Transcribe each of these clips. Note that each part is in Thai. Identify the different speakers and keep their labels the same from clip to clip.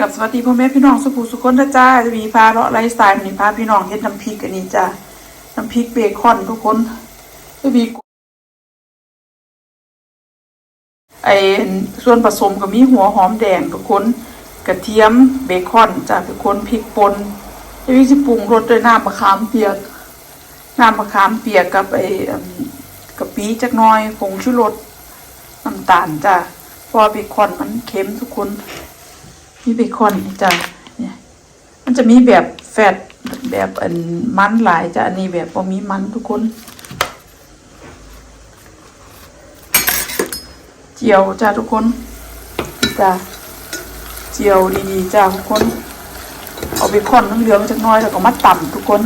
Speaker 1: กับสวัสดีพ่อแม่พี่น้องสุขุสุคนนะจ้าจะมีพาเลาะไลฟ์สไตล์มีพาพี่น้องเฮ็ดน้ำพริกอันนี้จ้าน้ำพริกเบคอนทุกคนจะมีไอส่วนผสมก็มีหัวหอมแดงทุกคนกระเทียมเบคอนจ้าทุกคนพริกป่นจะมีสิปรุงรสด้วยน้ำมะขามเปียกน้ำมะขามเปียกกับไออืมกะปิจักหน้อยผงชูรสน้ำตาลจ้าพราะว่าเบคอนมันเค็มทุกคน มีเบคอนจ้ะเนี่ยมันจะมีแบบแฟตแบบอันมันหลายจ้ะอันนี้แบบบ่มีมันทุกคนเจียวจ้ะทุกคนจ้ะเจียวดีๆจ้ะทุกคน เอาเบคอนเหลืองจักน้อยแล้วก็มาต่ำทุกคน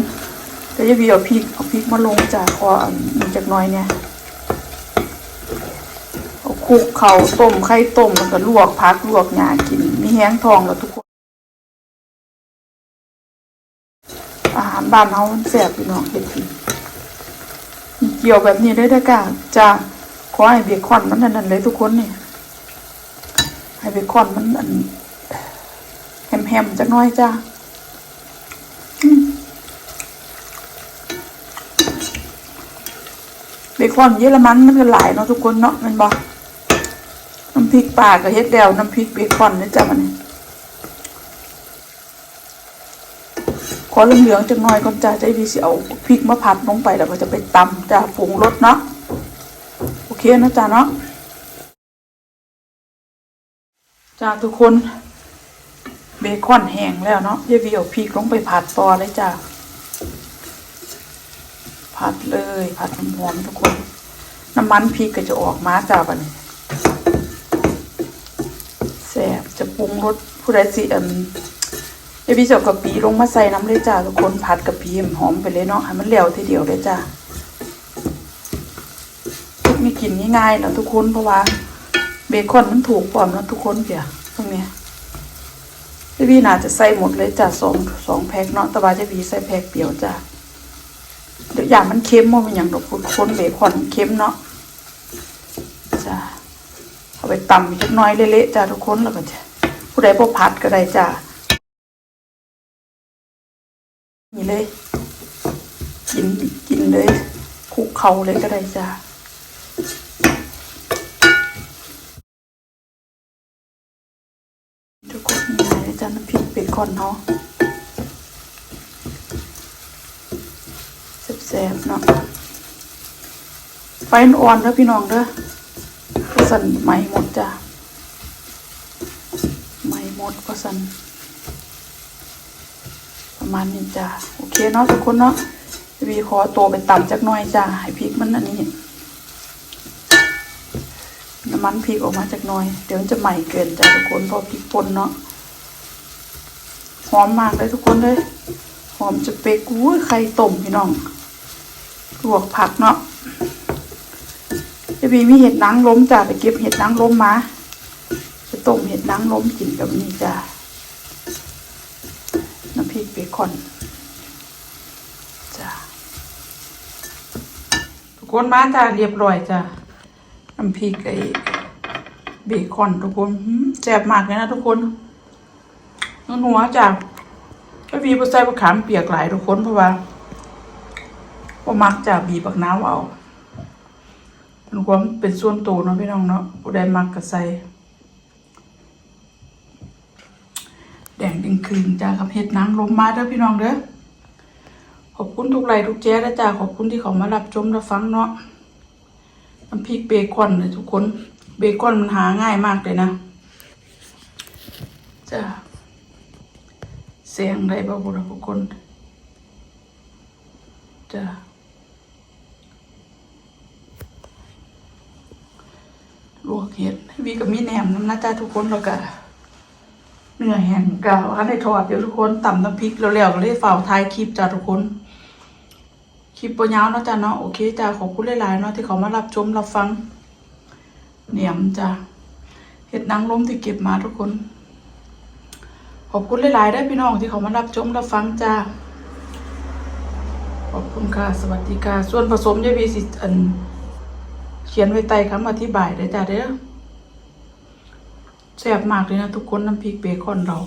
Speaker 1: แต่จะมีเอาพริกเอาพริกมาลงจ้ะพออันจักน้อยเนี่ย คุกเขาต้มไข่ต้มแล้วก็ลวกพักลวกหญ้ากิน มีแห้งทองแล้วทุกคน อาหารบ้านเฮามันแซ่บพี่น้องเฮ็ดกินมีเกี่ยวแบบนี้ได้ได้กะจ้าขอให้เบคอนมันนั่นเลยทุกคนนี่ให้เบคอนมันอันแฮมๆจักน้อยจ้าเบคอนเยอรมันมันก็หลายเนาะทุกคนเนาะมันบ่ น้ำพริกปลากับเฮ็ดแดวน้ำพริกเบคอนนี่จ้ะมันขอเหลืองๆจังหน่อยก่อนจ้าจะดีสิเอาพริกมาผัดลงไปแล้วก็จะไปตำจ้าปรุงรสเนาะโอเคนะจ้าเนาะจ้าทุกคนเบคอนแห้งแล้วเนาะยายวีเอาพริกลงไปผัดต่อเลยจ้าผัดเลยผัดหอมๆทุกคน น้ำมันพริกก็จะออกมาจ้าบัดนี้ ปรุงรสผู้ใดสิอันเดี๋ยวพี่จะเอากะปิลงมาใส่น้ำเลยจ้าทุกคนผัดกะปิให้มันหอมไปเลยเนาะให้มันเหลวทีเดียวเลยจ้าม่กินง่ายๆนะทุกคนเพราะว่าเบคอนมันถูกปลอมนะทุกคนเพียตรงนี้ยเดี๋ยวพี่น่าจะใส่หมดเลยจ้าสองสองแพ็คเนาะแต่ว่าเจะพีใส่แพ็คเดียวจ้าเดี๋ยวอย่างมันเค็มมันเป็นอย่างดอกทุกคนเบคอนเค็มเนาะจ้าเอาไปตำอีกน้อยเละๆจ้าทุกคนแล้วก็จะ ผู้ใดพอผัดก็ได้จ้านี่เลย กินกินเลยคลุกเขาเลยก็ได้จ้าทุกคนนี่เลยจ้าน้ำพริกเบคอนเนาะแซ่บๆเนาะไฟอ่อนเด้อพี่น้องเด้อสันไหมหมดจ้ะ หมดก็สันประมาณนี้จ้ะโอเคเนาะทุกคนเนาะวีขอตัวไปต่ำจักหน่อยจ้ะให้พริกมันอันนี้น้ำมันพริกออกมาจากหน่อย เดี๋ยวมันจะใหม่เกินจ้ะทุกคนพราะพริกป่นเนาะหอมมากเลยทุกคนเลยหอมจะเป๊กอุ้ยไข่ต้มพี่น้องลวกผักเนาะจะมีมีเห็ดนางล้มจ้ะไปเก็บเห็ดนางล้มมา ต้มเห็ดนางล้มกินกับนี่จ้ะน้ำพริกเบคอนจ้ะทุกคนมาจ้ะเรียบร้อยจ้ะน้ำพริกไอ้เบคอนทุกคนแซ่บมากเลยนะทุกคนนัวจ้ะก็มีผสมมะขามเปียกหลายทุกคนเพราะว่าพ่มักจะบีบักน้ำเอามันความเป็นส่วนตัวเนาะพี่น้องเนาะผู้ใดมักก็ใส่ แดงดึงคืนจ้ากับเห็ดนางลมมาเด้อพี่น้องเด้อขอบคุณทุกไลค์ทุกแจ้นะจ้าขอบคุณที่เขามารับชมรับฟังเนาะน้ำพริกเบคอนเลยทุกคน เบคอนมันหาง่ายมากเลยนะจ้าเสียงได้บ่บุรุษทุกคนจ้าลวกเห็ดวีกับมีแหนมน้ำนะจ้าทุกคนแล้วก็ เนื้อแห้งกะอันได้ทอดเดี๋ยวทุกคนต่ำน้ำพริกแล้วๆก็เลยฝ่าวท้ายคลิปจ้าทุกคน คลิปปยาวเนาะจ้าเนาะโอเคจ้าขอบคุณหลายๆเนาะที่เขามารับชมรับฟัง เหนียมจ้าเห็ดนางรมที่เก็บมาทุกคน ขอบคุณหลายๆได้พี่น้องที่เขามารับชมรับฟังจ้าขอบคุณค่ะสวัสดีค่ะส่วนผสมยาวีสิอันเขียนไว้ใต้คำอธิบายเลยจ้ะเด้อ แซ่บมากเลยนะทุกคนน้ำพริกเบคอนเรา